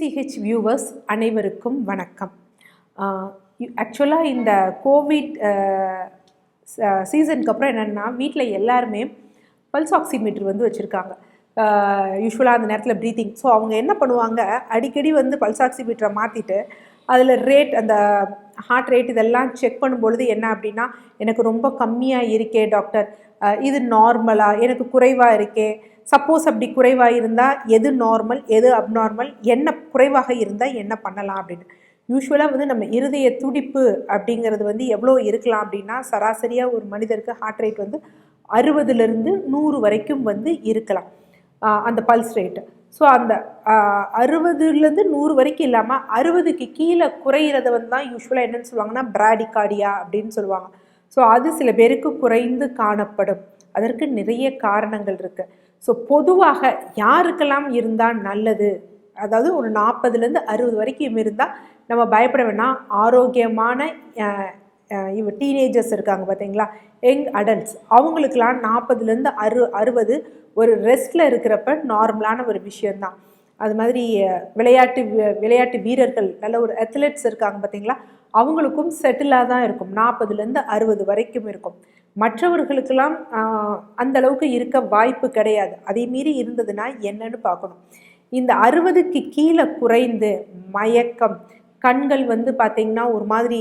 DCH viewers அனைவருக்கும் வணக்கம். ஆக்சுவலாக இந்த கோவிட் சீசனுக்கு அப்புறம் என்னென்னா வீட்டில் எல்லாருமே பல்ஸ் ஆக்சிமீட்டர் வந்து வச்சுருக்காங்க. யூஸ்வலாக அந்த நேரத்தில் ப்ரீத்திங் ஸோ அவங்க என்ன பண்ணுவாங்க அடிக்கடி வந்து பல்ஸ் ஆக்சிமீட்டரை மாற்றிட்டு அதில் ரேட் அந்த ஹார்ட் ரேட் இதெல்லாம் செக் பண்ணும்பொழுது என்ன அப்படின்னா எனக்கு ரொம்ப கம்மியாக இருக்கே டாக்டர் இது நார்மலாக எனக்கு குறைவாக இருக்கே. சப்போஸ் அப்படி குறைவாக இருந்தால் எது நார்மல் எது அப்நார்மல் என்ன குறைவாக இருந்தால் என்ன பண்ணலாம் அப்படின்னு. யூஸ்வலாக வந்து நம்ம இருதய துடிப்பு அப்படிங்கிறது வந்து எவ்வளோ இருக்கலாம் அப்படின்னா சராசரியாக ஒரு மனிதருக்கு ஹார்ட் ரேட் வந்து அறுபதுலேருந்து நூறு வரைக்கும் வந்து இருக்கலாம். அந்த பல்ஸ் ரேட்டு ஸோ அந்த அறுபதுலேருந்து நூறு வரைக்கும் இல்லாமல் அறுபதுக்கு கீழே குறையிறத வந்து தான் யூஸ்வலாக என்னென்னு சொல்லுவாங்கன்னா பிராடிகார்டியா அப்படின்னு சொல்லுவாங்க. ஸோ அது சில பேருக்கு குறைந்து காணப்படும். அதற்கு நிறைய காரணங்கள் இருக்குது ஸோ பொதுவாக யாருக்கெல்லாம் இருந்தால் நல்லது? அதாவது ஒரு நாற்பதுலேருந்து அறுபது வரைக்கும் இருந்தால் நம்ம பயப்பட வேணாம். ஆரோக்கியமான இவ டீனேஜர்ஸ் இருக்காங்க பார்த்தீங்களா? Young adults. அவங்களுக்கெல்லாம் நாற்பதுலேருந்து அறு அறுபது ஒரு ரெஸ்ட்டில் இருக்கிறப்ப நார்மலான ஒரு விஷயந்தான் அது மாதிரி விளையாட்டு விளையாட்டு வீரர்கள் நல்ல ஒரு அத்லெட்ஸ் இருக்காங்க பார்த்தீங்களா? அவங்களுக்கும் செட்டிலாக தான் இருக்கும். நாற்பதுலேருந்து அறுபது வரைக்கும் இருக்கும். மற்றவர்களுக்கெல்லாம் அந்த அளவுக்கு இருக்க வாய்ப்பு கிடையாது. அதே மீறி இருந்ததுன்னா என்னன்னு பார்க்கணும். இந்த அறுபதுக்கு கீழே குறைந்து மயக்கம் கண்கள் வந்து பார்த்திங்கன்னா ஒரு மாதிரி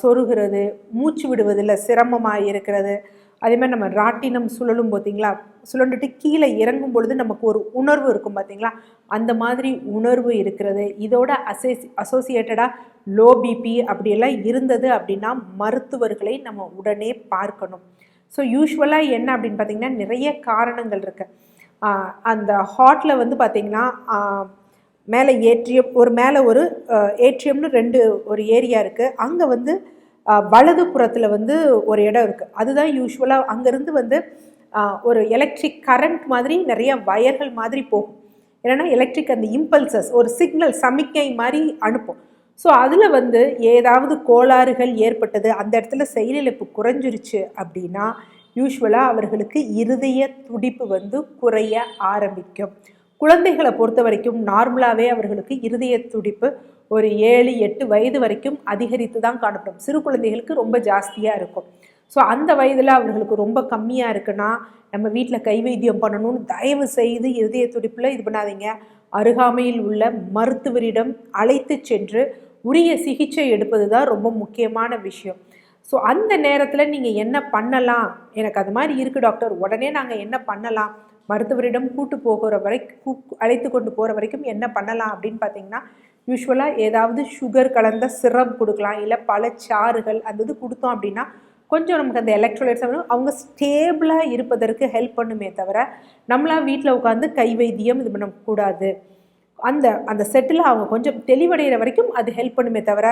சொருகிறது மூச்சு விடுவதில் சிரமமாக இருக்கிறது அதேமாதிரி நம்ம ராட்டினம் சுழலும் பார்த்தீங்களா? சுழண்டுட்டு கீழே இறங்கும் பொழுது நமக்கு ஒரு உணர்வு இருக்கும் பார்த்தீங்களா? அந்த மாதிரி உணர்வு இருக்கிறது. இதோட அசோசி அசோசியேட்டடாக லோ பிபி அப்படியெல்லாம் இருந்தது அப்படின்னா மருத்துவர்களை நம்ம உடனே பார்க்கணும். ஸோ யூஸ்வலாக என்ன அப்படின்னு பார்த்திங்கன்னா நிறைய காரணங்கள் இருக்குது அந்த ஹாட்டில் வந்து பார்த்திங்கன்னா மேலே ஏற்றியம் ஒரு மேலே ஒரு ஏற்றியம்னு ரெண்டு ஒரு ஏரியா இருக்குது அங்கே வந்து வலது புறத்தில் வந்து ஒரு இடம் இருக்குது அதுதான் யூஸ்வலாக அங்கேருந்து வந்து ஒரு எலக்ட்ரிக் கரண்ட் மாதிரி நிறைய வயர்கள் மாதிரி போகும். ஏன்னா எலக்ட்ரிக் அந்த இம்பல்சஸ் ஒரு சிக்னல் சமிக்கை மாதிரி அனுப்பும். ஸோ அதில் வந்து ஏதாவது கோளாறுகள் ஏற்பட்டது அந்த இடத்துல செயலிழப்பு குறைஞ்சிருச்சு அப்படின்னா யூஸ்வலாக அவர்களுக்கு இருதய துடிப்பு வந்து குறைய ஆரம்பிக்கும். குழந்தைகளை பொறுத்த வரைக்கும் நார்மலாகவே அவர்களுக்கு இருதய துடிப்பு ஒரு ஏழு எட்டு வயது வரைக்கும் அதிகரித்து தான் காணப்படும். சிறு குழந்தைகளுக்கு ரொம்ப ஜாஸ்தியாக இருக்கும். ஸோ அந்த வயதில் அவர்களுக்கு ரொம்ப கம்மியாக இருக்குன்னா நம்ம வீட்டில் கை வைத்தியம் பண்ணணும்னு தயவு செய்து இருதய துடிப்பில் இது பண்ணாதீங்க. அருகாமையில் உள்ள மருத்துவரிடம் அழைத்து சென்று உரிய சிகிச்சை எடுப்பது தான் ரொம்ப முக்கியமான விஷயம். ஸோ அந்த நேரத்தில் நீங்கள் என்ன பண்ணலாம்? எனக்கு அது மாதிரி இருக்குது டாக்டர். உடனே நாங்கள் என்ன பண்ணலாம்? மருத்துவரிடம் கூட்டு போகிற வரைக்கும் அழைத்து கொண்டு போகிற வரைக்கும் என்ன பண்ணலாம் அப்படின்னு பார்த்தீங்கன்னா யூஸ்வலாக ஏதாவது சுகர் கலந்த சிரப் கொடுக்கலாம் இல்லை பல சாறுகள் அந்த இது கொடுத்தோம் அப்படின்னா கொஞ்சம் நமக்கு அந்த எலக்ட்ரோலைட்ஸ் அவங்க ஸ்டேபிளாக இருப்பதற்கு ஹெல்ப் பண்ணுமே தவிர நம்மளாம் வீட்டில் உட்காந்து கை வைத்தியம் இது பண்ணக்கூடாது அந்த அந்த செட்டில் அவங்க கொஞ்சம் தெளிவடைகிற வரைக்கும் அது ஹெல்ப் பண்ணுமே தவிர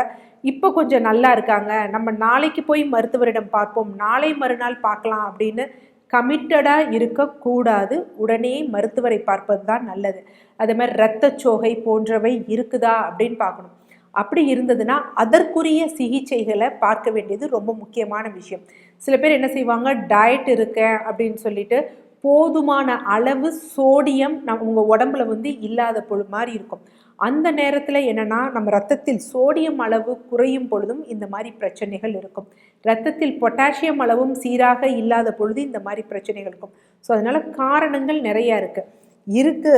இப்போ கொஞ்சம் நல்லா இருக்காங்க. நம்ம நாளைக்கு போய் மருத்துவரிடம் பார்ப்போம். நாளை மறுநாள் பார்க்கலாம் அப்படின்னு கமிட்டடாக இருக்கக்கூடாது. உடனே மருத்துவரை பார்ப்பது தான் நல்லது. அதே மாதிரி இரத்தச்சோகை போன்றவை இருக்குதா அப்படின்னு பார்க்கணும். அப்படி இருந்ததுன்னா அதற்குரிய சிகிச்சைகளை பார்க்க வேண்டியது ரொம்ப முக்கியமான விஷயம். சில பேர் என்ன செய்வாங்க டயட் இருக்கேன் அப்படின்னு சொல்லிட்டு போதுமான அளவு சோடியம் நம் உங்கள் உடம்புல வந்து இல்லாத பொழு மாதிரி இருக்கும். அந்த நேரத்தில் என்னென்னா நம்ம ரத்தத்தில் சோடியம் அளவு குறையும் பொழுதும் இந்த மாதிரி பிரச்சனைகள் இருக்கும். ரத்தத்தில் பொட்டாசியம் அளவும் சீராக இல்லாத பொழுது இந்த மாதிரி பிரச்சனைகள் இருக்கும். ஸோ அதனால் காரணங்கள் நிறையா இருக்குது இருக்குது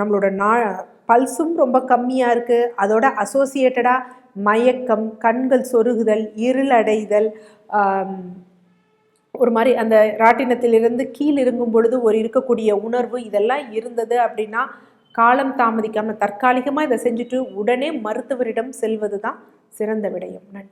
நம்மளோட நா பல்ஸும் ரொம்ப கம்மியாக இருக்குது அதோட அசோசியேட்டடாக மயக்கம் கண்கள் சொருகுதல் இருளடைதல் ஒரு மாதிரி அந்த ராட்டினத்திலிருந்து கீழ் இறங்கும் பொழுது ஒரு இருக்கக்கூடிய உணர்வு இதெல்லாம் இருந்தது அப்படின்னா காலம் தாமதிக்காமல் தற்காலிகமாக இதை செஞ்சுட்டு உடனே மருத்துவரிடம் செல்வது தான் சிறந்த விடயம். நன்றி.